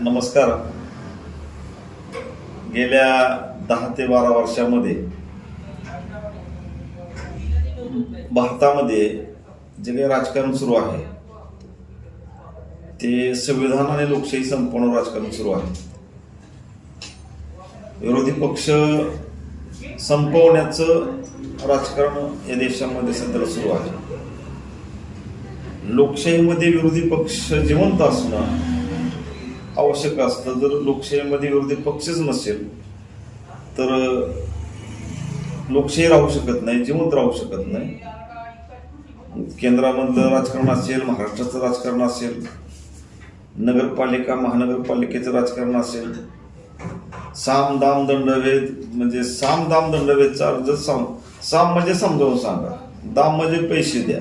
नमस्कार. गेल्या दहा ते बारा वर्षामध्ये भारतामध्ये जे काही राजकारण सुरू आहे ते संविधान आणि लोकशाही संपवणं राजकारण सुरू आहे. विरोधी पक्ष संपवण्याचं राजकारण या देशामध्ये सध्या सुरू आहे. लोकशाहीमध्ये विरोधी पक्ष जिवंत असणं आवश्यक असतं. जर लोकशाहीमध्ये विरोधी पक्षच नसेल तर लोकशाही राहू शकत नाही जिवंत राहू शकत नाही. केंद्रामधलं राजकारण असेल महाराष्ट्राचं राजकारण असेल नगरपालिका महानगरपालिकेचं राजकारण असेल साम दाम दंडवेद म्हणजे साम दाम दंडवेदचा अर्ज साम साम म्हणजे समजावून सांगा. दाम म्हणजे पैसे द्या.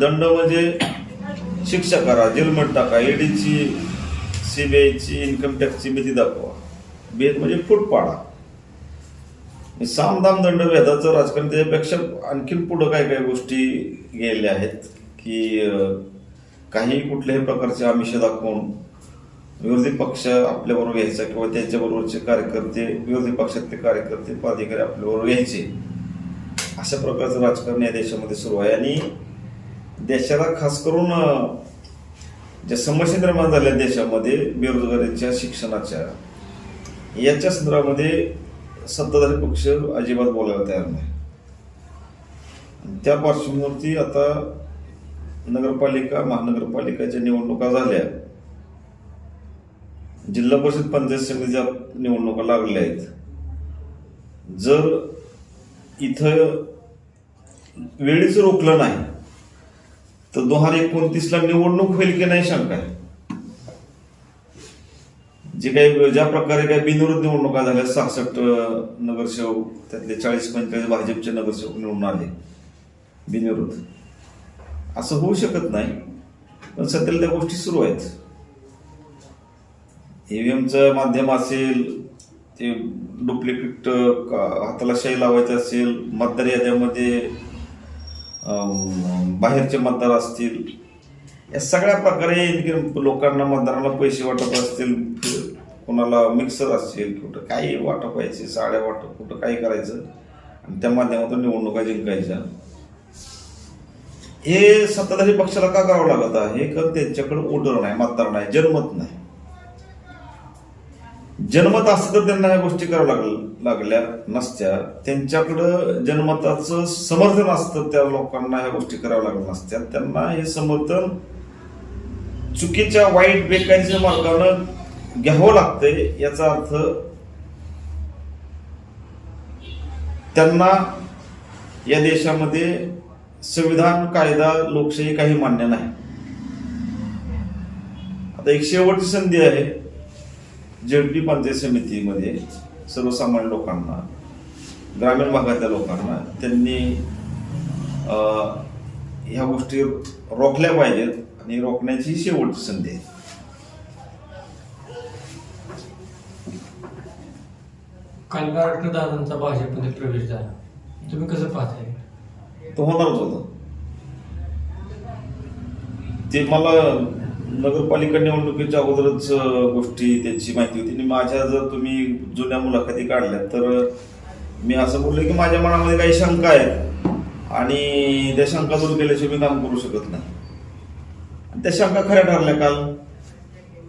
दंड म्हणजे शिक्षा करा जेलमध्ये टाका ईडीची सी बी आयची इन्कम टॅक्सची भीती दाखवा. भेद म्हणजे फूट पाडा सामदाम दंड भेदाचं राजकारण त्याच्यापेक्षा आणखीन पुढं काय काय गोष्टी गेलेल्या आहेत की काही कुठल्याही प्रकारचे आमिष दाखवून विरोधी पक्ष आपल्याबरोबर घ्यायचा किंवा त्यांच्याबरोबरचे कार्यकर्ते विरोधी पक्षातले कार्यकर्ते पदाधिकारी आपल्याबरोबर घ्यायचे. अशा प्रकारचं राजकारण या देशामध्ये सुरू आहे. आणि देशाला खास करून ज्या समस्या निर्माण झाल्या देशामध्ये बेरोजगारीच्या शिक्षणाच्या याच्या संदर्भामध्ये सत्ताधारी पक्ष अजिबात बोलायला तयार नाही. त्या पार्श्वभूमीवरती आता नगरपालिका महानगरपालिकाच्या निवडणुका झाल्या. जिल्हा परिषद पंचायत समितीच्या निवडणुका लागल्या आहेत जर इथं वेळीच रोखलं नाही तर दोन हजार एकोणतीसला निवडणूक होईल की नाही शंका आहे? जे काही ज्या प्रकारे काही बिनविरोध निवडणुका झाल्या सहासष्ट नगरसेवक त्यातले चाळीस पंचेचाळीस भाजपचे नगरसेवक निवडून आले. बिनविरोध. असं होऊ शकत नाही पण सध्याला त्या गोष्टी सुरू आहेत. ईव्हीएमचं माध्यम असेल ते डुप्लिकेट हाताला शाई लावायचं असेल मतदार याद्यामध्ये बाहेरचे मतदार असतील या सगळ्या प्रकारे लोकांना मतदारांना पैसे वाटप असतील कोणाला मिक्सर असेल कुठं काही वाटप व्हायचे साड्या वाटप कुठं काही करायचं आणि त्या माध्यमातून निवडणुका जिंकायच्या. हे सत्ताधारी पक्षाला का करावं लागत आहे? कारण त्यांच्याकडे ओढर नाही मतदार नाही जनमत नाही. जनमत असतं तर त्यांना ह्या गोष्टी कराव्या लाग लागल्या नसत्या. त्यांच्याकडं जनमताचं समर्थन असतं त्या लोकांना ह्या गोष्टी कराव्या लागल्या नसत्या. त्यांना हे समर्थन चुकीच्या वाईट बेकायच्या मार्गानं घ्यावं लागतंय याचा अर्थ त्यांना या देशामध्ये संविधान कायदा लोकशाही काही मान्य नाही. आता एक शेवटची संधी आहे. झेडपी पंचायत समितीमध्ये सर्वसामान्य लोकांना ग्रामीण भागातल्या लोकांना त्यांनी ह्या गोष्टी रोखल्या पाहिजेत आणि रोखण्याची शेवटची संधी आहे. काल दादांचा भाजपमध्ये प्रवेश झाला. तुम्ही कसं पाहताय? तो होणारच होता. ते मला नगरपालिका निवडणुकीच्या अगोदरच गोष्टी त्यांची माहिती होती. आणि माझ्या जर तुम्ही जुन्या मुलाखती काढल्या तर मी असं बोललो की माझ्या मनामध्ये काही शंका आहेत. आणि त्या शंका दूर केल्याशिवाय मी काम करू शकत नाही. आणि त्या शंका खऱ्या ठरल्या काल.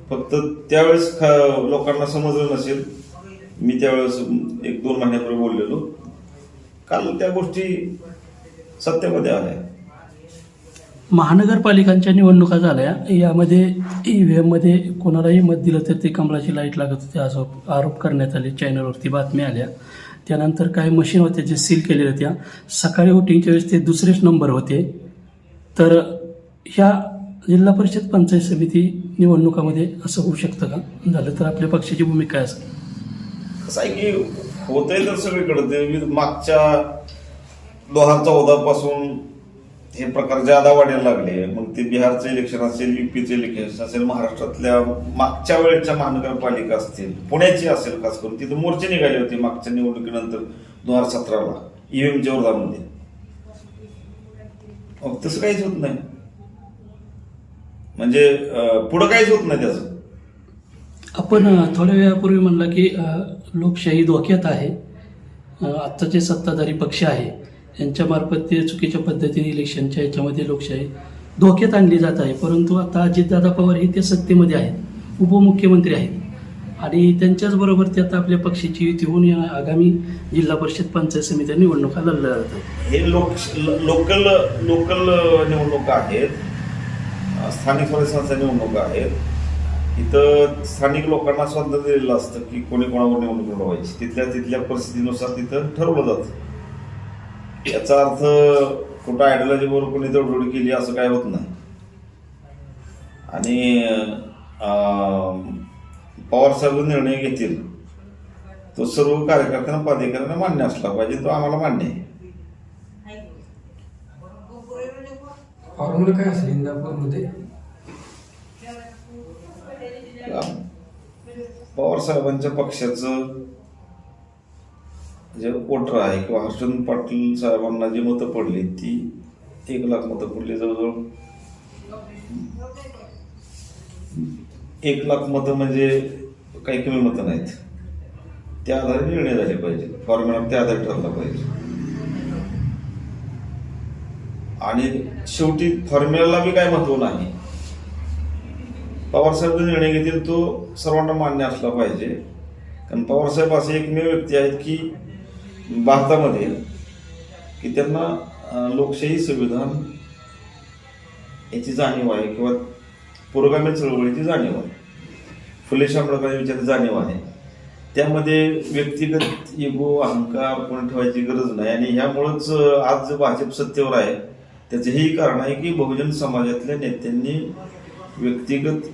फक्त त्यावेळेस ख- लोकांना समजलं नसेल. मी त्यावेळेस एक दोन महिन्यापूर्वी बोललेलो. काल त्या गोष्टी सत्यामध्ये आल्या. महानगरपालिकांच्या निवडणुका झाल्या. यामध्ये ई व्ही एममध्ये कोणालाही मत दिलं तर ते कमळाची लाइट लागत होते असं आरोप करण्यात आले. चॅनलवरती बातम्या आल्या. त्यानंतर काही मशीन होत्या जे सील केलेल्या होत्या. सकाळी वोटिंगच्या वेळेस ते दुसरेच नंबर होते. तर ह्या जिल्हा परिषद पंचायत समिती निवडणुकामध्ये असं होऊ शकतं का? झालं तर आपल्या पक्षाची भूमिका काय असेल? कसं आहे की होतंय तर सगळीकडे. ते मी मागच्या दोन हजार हे प्रकार जादा वाढायला लागले मग ते बिहारचं इलेक्शन असेल युपीचं इलेक्शन असेल महाराष्ट्रातल्या मागच्या वेळेच्या महानगरपालिका असतील पुण्याची असेल खास करून तिथे मोर्चे निघाले होते मागच्या निवडणुकीनंतर दोन हजार सतराला ईव्हीएम जोरदारमध्ये. मग तसं काहीच होत नाही. म्हणजे पुढं काहीच होत नाही त्याचं. आपण थोड्या वेळापूर्वी म्हणलं की लोकशाही धोक्यात आहे. आत्ताचे सत्ताधारी पक्ष आहे. यांच्यामार्फत ते चुकीच्या पद्धतीने इलेक्शनच्या याच्यामध्ये लोकशाही धोक्यात आणली जात आहे. परंतु आता अजितदादा पवार हे ते सत्तेमध्ये आहेत. उपमुख्यमंत्री आहेत. आणि त्यांच्याचबरोबर ते आता आपल्या पक्षाची युती होऊन या आगामी जिल्हा परिषद पंचायत समित्या निवडणुका लढल्या जातात हे लोक लोकल लोकल निवडणुका आहेत. स्थानिक स्वराज्य संस्था निवडणुका आहेत. इथं स्थानिक लोकांना स्वातंत्र्य दिलेलं असतं की कोणी कोणावर निवडणूक लढवायची. तिथल्या तिथल्या परिस्थितीनुसार तिथं ठरवलं जातं. याचा अर्थ कुठं आयडिओलॉजीवर कोणी तडजोड केली असं काय होत नाही. आणि अं, पवार साहेब निर्णय घेतील तो सर्व कार्यकर्त्यांना पदाधिकाऱ्यांना मान्य असला पाहिजे तो आम्हाला मान्य आहे. फॉर्म्युला काय असेल इंदापूरमध्ये? पवार साहेबांच्या पक्षाचं जे वोटर आहे किंवा हर्षवर्धन पाटील साहेबांना जी मतं पडली ती एक लाख मतं पडली जवळजवळ. एक लाख मतं म्हणजे काही कमी मतं नाहीत. त्या आधारे निर्णय झाले पाहिजे. फॉर्म्युला त्या आधारे ठरला पाहिजे. आणि शेवटी फॉर्म्युलाला बी काय महत्त्व नाही. पवारसाहेब जो निर्णय घेतील तो सर्वांना मान्य असला पाहिजे. कारण पवारसाहेब असे एकमेव व्यक्ती आहेत की भारतामध्ये की त्यांना लोकशाही संविधान याची जाणीव आहे किंवा पुरोगामी चळवळीची जाणीव आहे. फुले शांबळकर विचाराची जाणीव आहे. त्यामध्ये व्यक्तिगत इगो अहंकार कोण ठेवायची गरज नाही आणि ह्यामुळंच आज जे भाजप सत्तेवर आहे. त्याचं हेही कारण आहे की बहुजन समाजातल्या नेत्यांनी व्यक्तिगत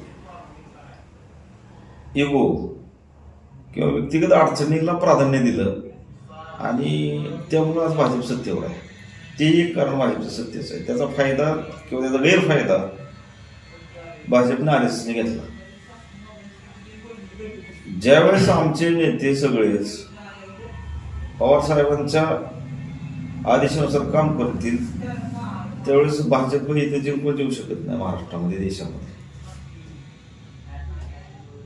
इगो किंवा व्यक्तिगत अडचणीला प्राधान्य दिलं. आणि त्यामुळं आज भाजप सत्तेवर आहे. ते एक कारण भाजपचं सत्तेचं आहे. त्याचा फायदा किंवा त्याचा गैरफायदा भाजपने आर एस एसने घेतला. ज्यावेळेस आमचे नेते सगळेच पवारसाहेबांच्या आदेशानुसार काम करतील त्यावेळेस भाजप इथे जिंकून येऊ शकत नाही महाराष्ट्रामध्ये देशामध्ये.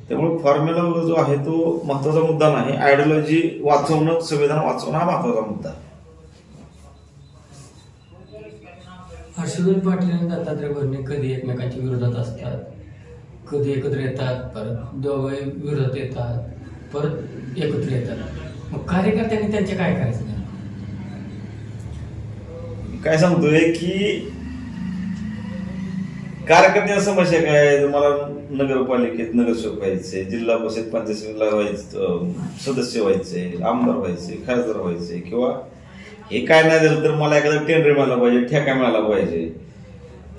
त्यामुळे फॉर्म्युला जो आहे तो महत्त्वाचा मुद्दा नाही. आयडिओलॉजी वाचवणं संविधान वाचवणं हा महत्त्वाचा मुद्दा आहे. हर्षवर्धन पाटील आणि दत्तात्रय भरणे कधी एकमेकांच्या विरोधात असतात? कधी एकत्र येतात? परत दोघे विरोधात येतात. परत एकत्र येतात. मग कार्यकर्त्यांनी त्यांचे काय करायचं? काय सांगतोय की कार्यकर्त्या समस्या काय? आहे? मला नगरपालिकेत नगरसेवक व्हायचे जिल्हा परिषद पंचायत समितीला व्हायचं सदस्य व्हायचे आमदार व्हायचे खासदार व्हायचे किंवा हे काय नाही झालं तर मला एखादा टेंडर मिळाला पाहिजे ठेका मिळाला पाहिजे.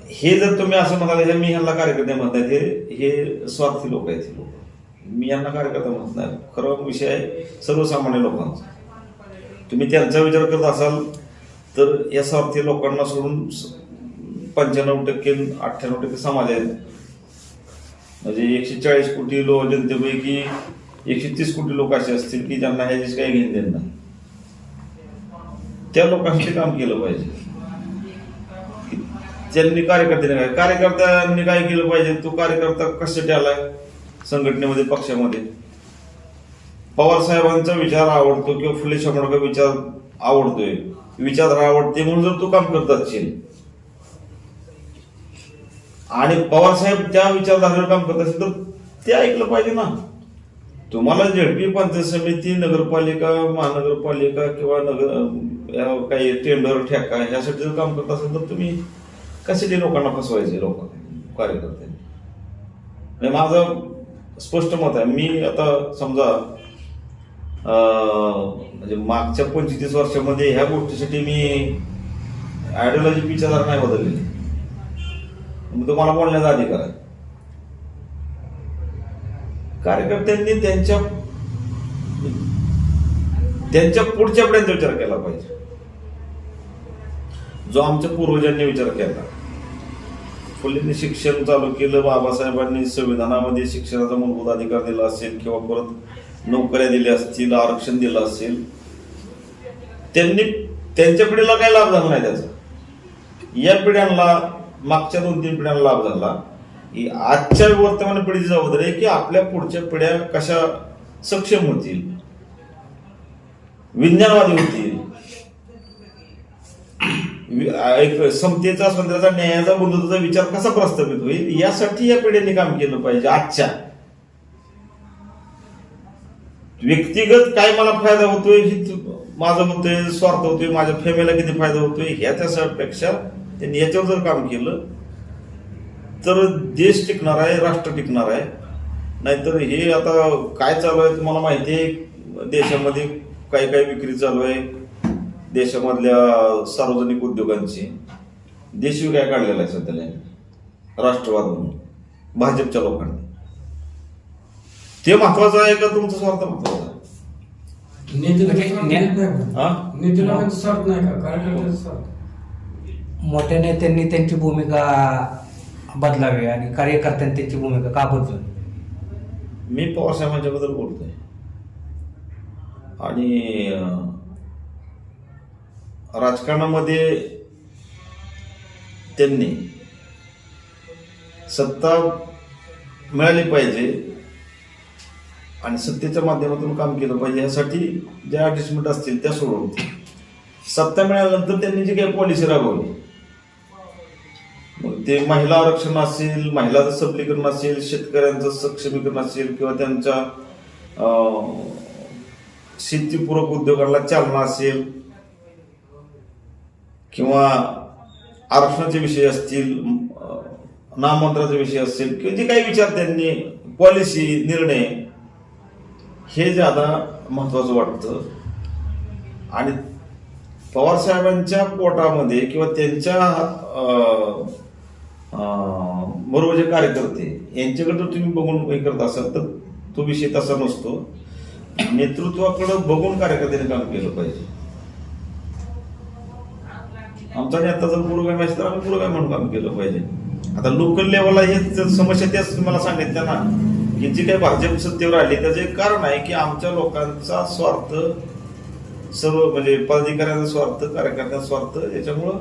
हे जर तुम्ही असं म्हणाल हे मी ह्यांना कार्यकर्ते म्हणतात हे हे स्वार्थी लोक आहेत लोक. मी यांना कार्यकर्ता म्हणत नाही. खरं विषय आहे सर्वसामान्य लोकांचा. तुम्ही त्यांचा विचार करत असाल तर या स्वार्थी लोकांना सोडून पंच्याण्णव टक्के अठ्ठ्याण्णव टक्के समाज आहेत. म्हणजे एकशे चाळीस कोटी लोक जनतेपैकी एकशे तीस कोटी लोक असे असतील की ज्यांना ह्याची काही घेणं देणं नाही. त्या लोकांशी काम केलं पाहिजे. त्यांनी कार्यकर्त्यांनी काय कार्यकर्त्यांनी काय केलं पाहिजे तो कार्यकर्ता कशासाठी आलाय संघटनेमध्ये पक्षामध्ये? पवार साहेबांचा विचार आवडतो किंवा फुले शामोडकर विचार आवडतोय. विचारधारा आवडते म्हणून जर तू काम करत असशील. आणि पवारसाहेब त्या विचारधारेवर काम करत असेल तर ते ऐकलं पाहिजे ना. तुम्हाला झेडपी पंचायत समिती नगरपालिका महानगरपालिका किंवा नगर या काही टेंडर ठेका ह्यासाठी जर काम करत असेल तर तुम्ही कशासाठी लोकांना फसवायचे लोक कार्यकर्ते? म्हणजे माझं स्पष्ट मत आहे. मी आता समजा म्हणजे मागच्या पंचवीस वर्षामध्ये ह्या गोष्टीसाठी मी आयडिओलॉजी विचारधारा नाही बदललेली. मग तुम्हाला बोलण्याचा अधिकार आहे. कार्यकर्त्यांनी त्यांच्या त्यांच्या पुढच्या पिढ्यांचा विचार केला पाहिजे. जो आमच्या पूर्वजांनी विचार केला. फुलेंनी शिक्षण चालू केलं बाबासाहेबांनी संविधानामध्ये शिक्षणाचा मूलभूत अधिकार दिला असेल किंवा परत नोकऱ्या दिल्या असतील आरक्षण दिलं असेल त्यांनी त्यांच्या पिढीला काही लाभ झाला नाही त्याचा. या पिढ्यांना मागच्या दोन तीन पिढ्यांना लाभ झाला. आजच्या वर्तमान पिढीची जबाबदारी आहे की आपल्या पुढच्या पिढ्या कशा सक्षम होतील? विज्ञानवादी होतील. एक समतेचा स्वतंत्रचा न्यायाचा बंधुत्वाचा विचार कसा प्रस्थापित होईल? यासाठी या पिढीने काम केलं पाहिजे आजच्या. व्यक्तिगत काय मला फायदा होतोय ही माझं होतोय स्वार्थ होतोय माझ्या फॅमिलीला किती फायदा होतोय ह्याच्यापेक्षा त्यांनी याच्यावर जर काम केलं तर देश टिकणार आहे राष्ट्र टिकणार आहे. नाहीतर हे आता काय चालू आहे तुम्हाला माहिती आहे. देशामध्ये काही काही विक्री चालू आहे. देशामधल्या सार्वजनिक उद्योगांची. देशी काय काढलेला आहे सध्याला राष्ट्रवाद म्हणून. भाजपच्या लोकांनी. ते महत्वाचं आहे का तुमचा स्वार्थ महत्त्वाचा आहे? म्हणजे स्वार्थ नाही का? कार्यकर्त्याचा स्वार्थ. मोठ्या नेत्यांनी त्यांची भूमिका बदलावी आणि कार्यकर्त्यांनी त्यांची भूमिका का बदलून मी पवार साहेबांच्याबद्दल बोलतोय. आणि राजकारणामध्ये त्यांनी सत्ता मिळाली पाहिजे आणि सत्तेच्या माध्यमातून काम केलं पाहिजे यासाठी ज्या ॲडजस्टमेंट असतील त्या सोडवतील. सत्ता मिळाल्यानंतर त्यांनी जी काही पॉलिसी राबवली ते महिला आरक्षण असेल महिलाचं सबलीकरण असेल शेतकऱ्यांचं सक्षमीकरण असेल किंवा त्यांच्या शेतीपूरक उद्योगाला चालना असेल किंवा आरक्षणाचे विषय असतील अं, विषय असतील किंवा जे काही विचार त्यांनी पॉलिसी निर्णय हे ज्यादा महत्वाचं वाटतं. आणि पवार साहेबांच्या पोटामध्ये किंवा त्यांच्या बरोबर जे कार्यकर्ते यांच्याकडे जर तुम्ही बघून हे करत असाल तर तो विषय तसा नसतो. नेतृत्वाकडे बघून कार्यकर्त्यांनी काम केलं पाहिजे. आमचा नेता जर पुरोगामी असेल तर आम्ही पुरोगामी म्हणून काम केलं पाहिजे. आता लोकल लेवलला हे जर समस्या त्याच तुम्हाला सांगितल्या ना की जी काही भाजप सत्तेवर आली त्याचं एक कारण आहे की आमच्या लोकांचा स्वार्थ सर्व म्हणजे पदाधिकाऱ्यांचा स्वार्थ कार्यकर्त्यांचा स्वार्थ याच्यामुळं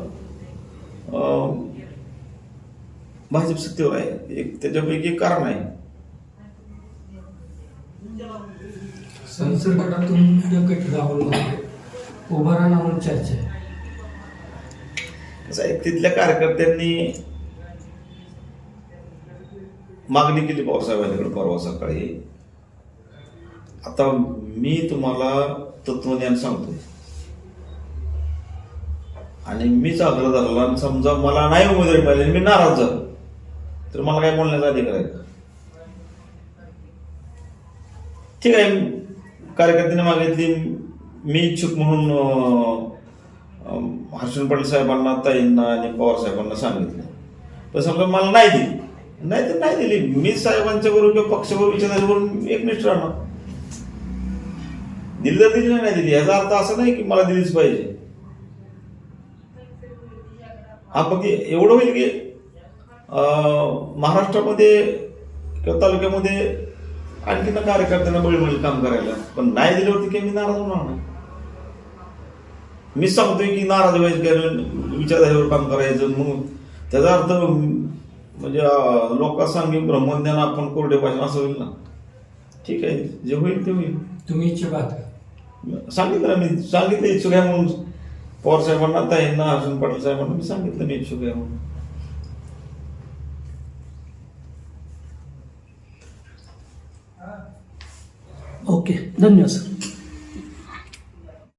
भाजप सत्तेवर आहे. एक त्याच्यापैकी एक कारण आहे. संसद गटातून राहुल उभा राहणार म्हणून चर्चा आहे. कसं आहे तिथल्या कार्यकर्त्यांनी मागणी केली पवारसाहेबांच्याकडे परवा सकाळी. आता मी तुम्हाला तत्वज्ञान सांगतोय. आणि मीच आग्रह धरला आणि समजा मला नाही उमेदवारी मिळाली मी नाराज झालो. तर मला काय बोलण्याचा अधिकार आहे ठीक आहे कार्यकर्त्याने मागितली. मी इच्छुक म्हणून हर्षण पाटील साहेबांना ताईंना आणि पवार साहेबांना सांगितलं. पण समजा मला नाही दिली. नाही तर नाही दिली. मी साहेबांच्या बरोबर किंवा पक्षाबरोबर विचारल्याबरोबर एकनिष्ठ राहणार. दिली तर दिली नाही दिली याचा अर्थ असा नाही की मला दिलीच पाहिजे. हा फक्त एवढं होईल की महाराष्ट्रामध्ये किंवा तालुक्यामध्ये आणखी ना कार्यकर्त्यांना बळी मिळेल काम करायला. पण नाही दिल्यावरती काही मी नाराज होणार नाही. मी सांगतोय की नाराज व्हायचं काय विचारधारेवर काम करायचं मग त्याचा अर्थ म्हणजे लोकांसांगी ब्रह्मज्ञान आपण कोरडे पाहिजे असं होईल ना. ठीक आहे जे होईल ते होईल. तुम्ही इच्छुक आहात? सांगितलं मी सांगितलं इच्छुक आहे म्हणून. पवार साहेबांना ताईंना अर्जुन पाटील साहेबांना मी सांगितलं मी इच्छुक आहे म्हणून. ओके धन्यवाद सर.